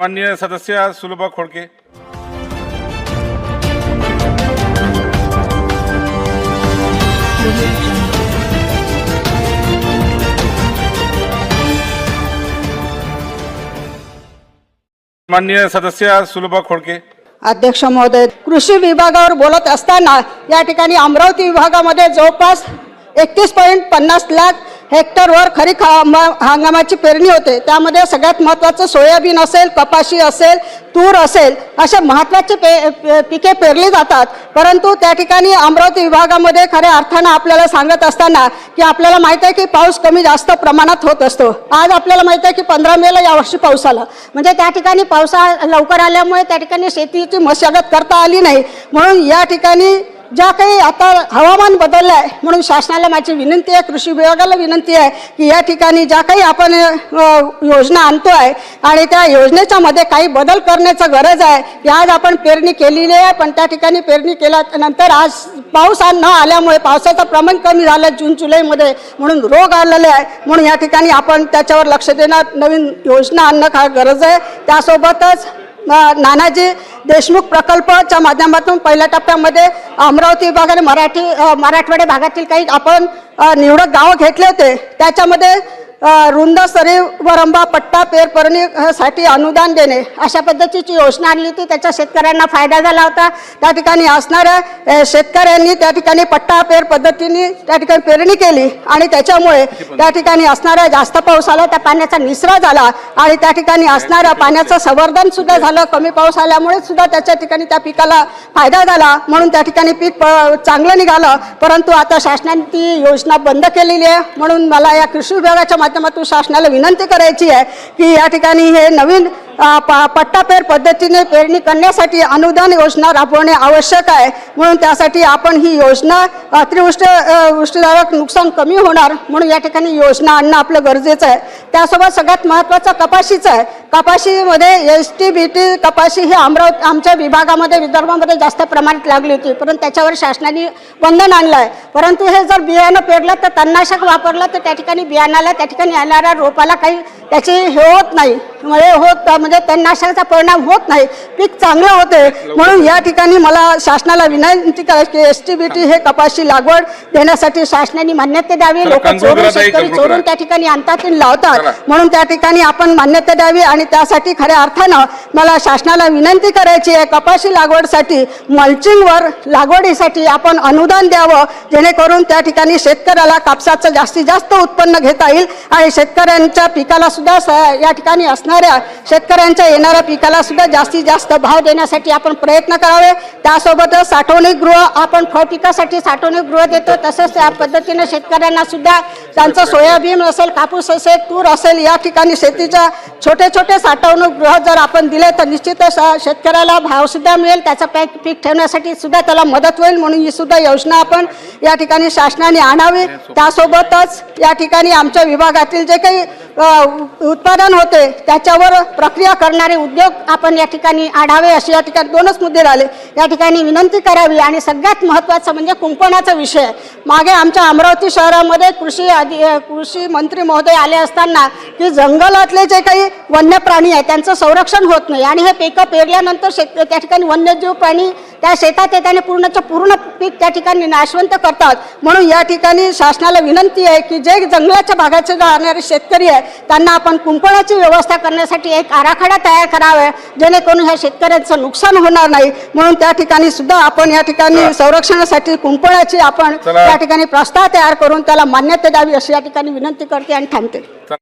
माननीय सदस्य सुलभा खोडके. माननीय सदस्य सुलभा खोडके. अध्यक्ष महोदय कृषी विभागावर बोलत असताना या ठिकाणी अमरावती विभागामध्ये जवळपास एकतीस पॉईंट पन्नास लाख हेक्टरवर खरीप हंगामाची पेरणी होते. त्यामध्ये सगळ्यात महत्त्वाचं सोयाबीन असेल कपाशी असेल तूर असेल असे महत्त्वाचे पे- पिके पेरली जातात. परंतु त्या ठिकाणी अमरावती विभागामध्ये खऱ्या अर्थानं आपल्याला सांगत असताना की आपल्याला माहीत आहे की पाऊस कमी जास्त प्रमाणात होत असतो. आज आपल्याला माहीत आहे की पंधरा मेला यावर्षी पाऊस आला. म्हणजे त्या ठिकाणी पावसा लवकर आल्यामुळे त्या ठिकाणी शेतीची मशागत करता आली नाही. म्हणून या ठिकाणी ज्या काही आता हवामान बदललं आहे म्हणून शासनाला माझी विनंती आहे कृषी विभागाला विनंती आहे की या ठिकाणी ज्या काही आपण योजना आणतो आहे आणि त्या योजनेच्या मध्ये काही बदल करण्याचं गरज आहे की आज आपण पेरणी केलेली आहे पण त्या ठिकाणी पेरणी केल्यानंतर आज पाऊस न आल्यामुळे पावसाचं प्रमाण कमी झालं जून जुलैमध्ये म्हणून रोग आलेले आहे म्हणून या ठिकाणी आपण त्याच्यावर लक्ष देणार. नवीन योजना आणणं काय गरज आहे. त्यासोबतच नानाजी देशमुख प्रकल्पच्या माध्यमातून पहिल्या टप्प्यामध्ये अमरावती विभागाने मराठी मराठवाडे भागातील काही आपण निवडक गावं घेतले होते. त्याच्यामध्ये रुंद सरीवरंबा पट्टा पेर अनुदान देणे अशा पद्धतीची योजना आणली होती. त्याचा शेतकऱ्यांना फायदा झाला होता. त्या ठिकाणी असणाऱ्या शेतकऱ्यांनी त्या ठिकाणी पट्टा पेर पद्धतीने त्या ठिकाणी पेरणी केली आणि त्याच्यामुळे त्या ठिकाणी असणाऱ्या जास्त पाऊस आला त्या पाण्याचा निचरा झाला आणि त्या ठिकाणी असणाऱ्या पाण्याचं संवर्धन सुद्धा झालं. कमी पाऊस आल्यामुळे सुद्धा त्याच्या ठिकाणी त्या पिकाला फायदा झाला. म्हणून त्या ठिकाणी पीक प- चांगलं निघालं. परंतु आता शासनाने ती योजना बंद केलेली आहे. म्हणून मला या कृषी विभागाच्या माध्यमातून शासनाला विनंती करायची आहे की या ठिकाणी हे नवीन पट्टापेर पद्धतीने पेरणी करण्यासाठी अनुदान योजना राबवणे आवश्यक आहे. म्हणून त्यासाठी आपण ही योजना अतिवृष्टी वृष्टीदायक नुकसान कमी होणार म्हणून या ठिकाणी योजना आणणं आपलं गरजेचं आहे. त्यासोबत सगळ्यात महत्त्वाचं कपाशीचं आहे. कपाशीमध्ये एस टी बी टी कपाशी ही अमरावती आमच्या विभागामध्ये विदर्भामध्ये जास्त प्रमाणात लागली होती. परंतु त्याच्यावर शासनाने बंधन आणलं आहे. परंतु हे जर बियाणं पेरलं तर तणनाशक वापरलं तर त्या ठिकाणी बियाणाला त्या ठिकाणी येणाऱ्या रोपाला काही त्याची हे होत नाही. म्हणजे होत म्हणजे तणनाशकाचा परिणाम होत नाही. पीक चांगलं होते. म्हणून या ठिकाणी मला शासनाला विनंती करायची की एस टी बी टी हे कपाशी लागवड देण्यासाठी शासनाने मान्यता द्यावी. लोक चोरून शेतकरी चोरून. त्या ठिकाणी आणतात आणि लावतात. म्हणून त्या ठिकाणी आपण मान्यता द्यावी आणि त्यासाठी खऱ्या अर्थानं मला शासनाला विनंती करायची आहे कपाशी लागवडसाठी मल्चिंगवर लागवडीसाठी आपण अनुदान द्यावं. जेणेकरून त्या ठिकाणी शेतकऱ्याला कापसाचं जास्तीत जास्त उत्पन्न घेता येईल आणि शेतकऱ्यांच्या पिकाला सुद्धा स- या ठिकाणी असणाऱ्या शेतकऱ्यांच्या येणाऱ्या पिकाला सुद्धा जास्तीत जास्त भाव देण्यासाठी आपण प्रयत्न करावे. त्यासोबतच साठवणूक गृह आपण फळ पिकासाठी साठवणूक गृह देतो. तसंच त्या पद्धतीने शेतकऱ्यांना सुद्धा त्यांचं सोयाबीन असेल कापूस असेल तूर असेल या ठिकाणी शेतीच्या छोटे छोटे साठवणूक गृह जर आपण दिले तर निश्चितच शेतकऱ्याला भावसुद्धा मिळेल. त्याचं पॅक पीक ठेवण्यासाठी सुद्धा त्याला मदत होईल म्हणून ही सुद्धा योजना आपण या ठिकाणी शासनाने आणावी. त्यासोबतच या ठिकाणी आमच्या विभागातील जे काही उत्पादन होते त्याच्यावर प्रक्रिया करणारे उद्योग आपण या ठिकाणी आढावे असे या ठिकाणी दोनच मुद्दे राहिले. या ठिकाणी विनंती करावी आणि सगळ्यात महत्त्वाचं म्हणजे कुंपणाचा विषय. मागे आमच्या अमरावती शहरामध्ये कृषी अधि कृषी मंत्री महोदय आले असताना की जंगलातले जे काही वन्य प्राणी आहेत त्यांचं संरक्षण होत नाही. आणि हे पिकं पेरल्यानंतर शेत त्या ठिकाणी वन्यजीव प्राणी त्या शेतात येताना पूर्णचं पूर्ण पीक त्या ठिकाणी नाशवंत करतात. म्हणून या ठिकाणी शासनाला विनंती आहे की जे जंगलाच्या भागाचे राहणारे शेतकरी आहे त्यांना आपण कुंपणाची व्यवस्था करण्यासाठी एक आराखडा तयार करावा जेणेकरून ह्या शेतकऱ्यांचं नुकसान होणार नाही. म्हणून त्या ठिकाणी सुद्धा आपण या ठिकाणी संरक्षणासाठी कुंपणाची आपण चला. या ठिकाणी प्रस्ताव तयार करून त्याला मान्यता द्यावी अशी या ठिकाणी विनंती करते आणि थांबते.